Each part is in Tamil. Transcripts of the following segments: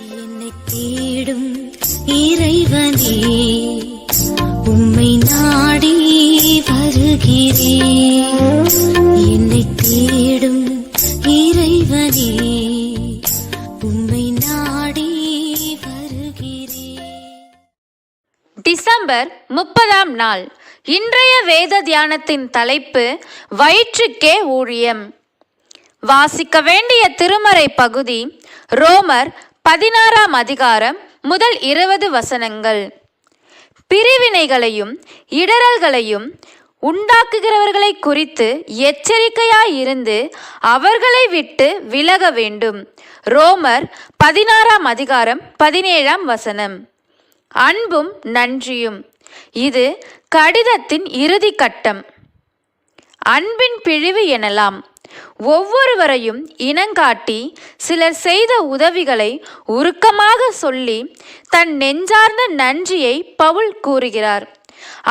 என்னை தேடும் இறைவனே உம்மை நாடி வருகிறேன் என்னை தேடும் இறைவனே உம்மை நாடி வருகிறேன் டிசம்பர் முப்பதாம் நாள். இன்றைய வேத தியானத்தின் தலைப்பு வயிற்றுக்கே ஊழியம். வாசிக்க வேண்டிய திருமறை பகுதி ரோமர் பதினாறாம் அதிகாரம் முதல் இருபது வசனங்கள். பிரிவினைகளையும் இடரல்களையும் உண்டாக்குகிறவர்களை குறித்து எச்சரிக்கையாயிருந்து அவர்களை விட்டு விலக வேண்டும். ரோமர் பதினாறாம் அதிகாரம் பதினேழாம் வசனம். அன்பும் நன்றியும். இது கடிதத்தின் இறுதி கட்டம் அன்பின் பிழிவு எனலாம். ஒவ்வொருவரையும் இனங்காட்டி சிலர் செய்த உதவிகளை உருக்கமாக சொல்லி தன் நெஞ்சார்ந்த நன்றியை பவுல் கூறுகிறார்.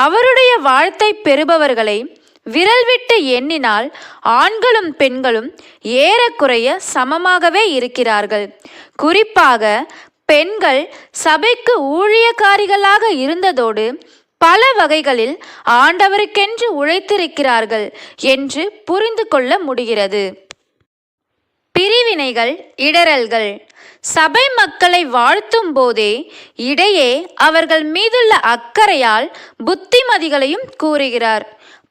அவருடைய வாழ்த்தை பெறுபவர்களை விரல் விட்டு எண்ணினால் ஆண்களும் பெண்களும் ஏறக்குறைய சமமாகவே இருக்கிறார்கள். குறிப்பாக பெண்கள் சபைக்கு ஊழியக்காரிகளாக இருந்ததோடு பல வகைகளில் ஆண்டவருக்கென்று உழைத்திருக்கிறார்கள் என்று புரிந்து கொள்ள முடிகிறது. பிரிவினைகள் இடரல்கள் சபை மக்களை வாழ்த்தும் போதே இடையே அவர்கள் மீதுள்ள அக்கறையால் புத்திமதிகளையும் கூறுகிறார்.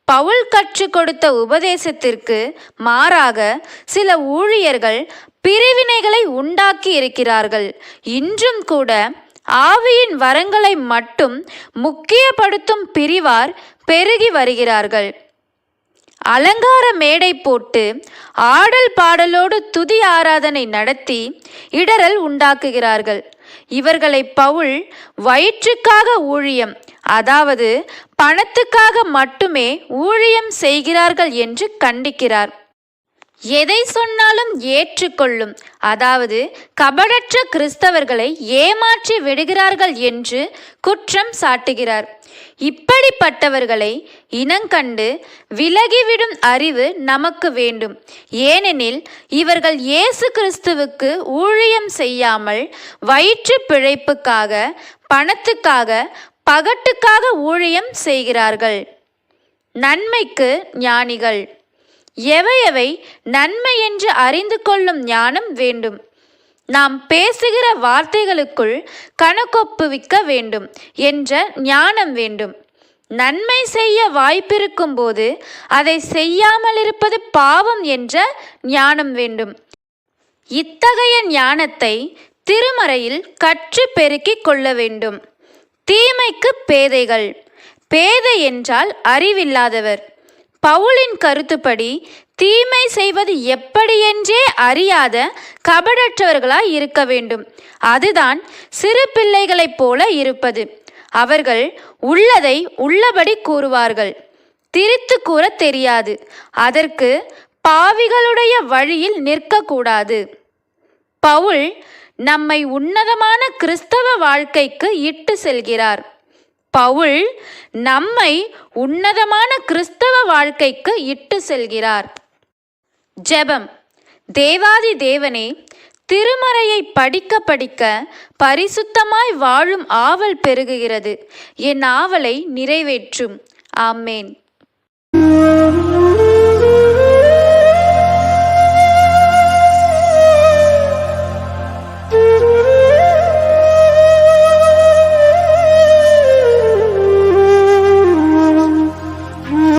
பவுல் கற்றுக் கொடுத்த உபதேசத்திற்கு மாறாக சில ஊழியர்கள் பிரிவினைகளை உண்டாக்கி இருக்கிறார்கள். இன்றும் கூட ஆவியின் வரங்களை மட்டும் முக்கியப்படுத்தும் பிரிவார் பெருகி வருகிறார்கள். அலங்கார மேடை போட்டு ஆடல் பாடலோடு துதி ஆராதனை நடத்தி இடரல் உண்டாக்குகிறார்கள். இவர்களை பவுல் வயிற்றுக்காக ஊழியம் அதாவது பணத்துக்காக மட்டுமே ஊழியம் செய்கிறார்கள் என்று கண்டிக்கிறார். எதை சொன்னாலும் ஏற்றுக்கொள்ளும். அதாவது கபடற்ற கிறிஸ்தவர்களை ஏமாற்றி விடுகிறார்கள் என்று குற்றம் சாட்டுகிறார். இப்படிப்பட்டவர்களை இனங்கண்டு விலகிவிடும் அறிவு நமக்கு வேண்டும். ஏனெனில் இவர்கள் இயேசு கிறிஸ்துவுக்கு ஊழியம் செய்யாமல் வயிற்று பிழைப்புக்காக பணத்துக்காக பகட்டுக்காக ஊழியம் செய்கிறார்கள். நன்மைக்கு ஞானிகள். எவையவை நன்மை என்று அறிந்து கொள்ளும் ஞானம் வேண்டும். நாம் பேசுகிற வார்த்தைகளுக்குள் கணக்கொப்புவிக்க வேண்டும் என்ற ஞானம் வேண்டும். நன்மை செய்ய வாய்ப்பிருக்கும் போது அதை செய்யாமல் இருப்பது பாவம் என்ற ஞானம் வேண்டும். இத்தகைய ஞானத்தை திருமறையில் கற்று பெருக்கிக் கொள்ள வேண்டும். தீமைக்கு பேதைகள். பேதை என்றால் அறிவில்லாதவர். பவுலின் கருத்துப்படி தீமை செய்வது எப்படியென்றே அறியாத கபடற்றவர்களாய் இருக்க வேண்டும். அதுதான் சிறு பிள்ளைகளைப் போல இருப்பது. அவர்கள் உள்ளதை உள்ளபடி கூறுவார்கள். திரித்து கூற தெரியாது. அதற்கு பாவிகளுடைய வழியில் நிற்கக்கூடாது. பவுல் நம்மை உன்னதமான கிறிஸ்தவ வாழ்க்கைக்கு இட்டு செல்கிறார். பவுல் நம்மை உன்னதமான கிறிஸ்தவ வாழ்க்கைக்கு இட்டு செல்கிறார். ஜெபம். தேவாதி தேவனே திருமறையை படிக்க படிக்க பரிசுத்தமாய் வாழும் ஆவல் பெருகுகிறது. என் ஆவலை நிறைவேற்றும். ஆமேன்.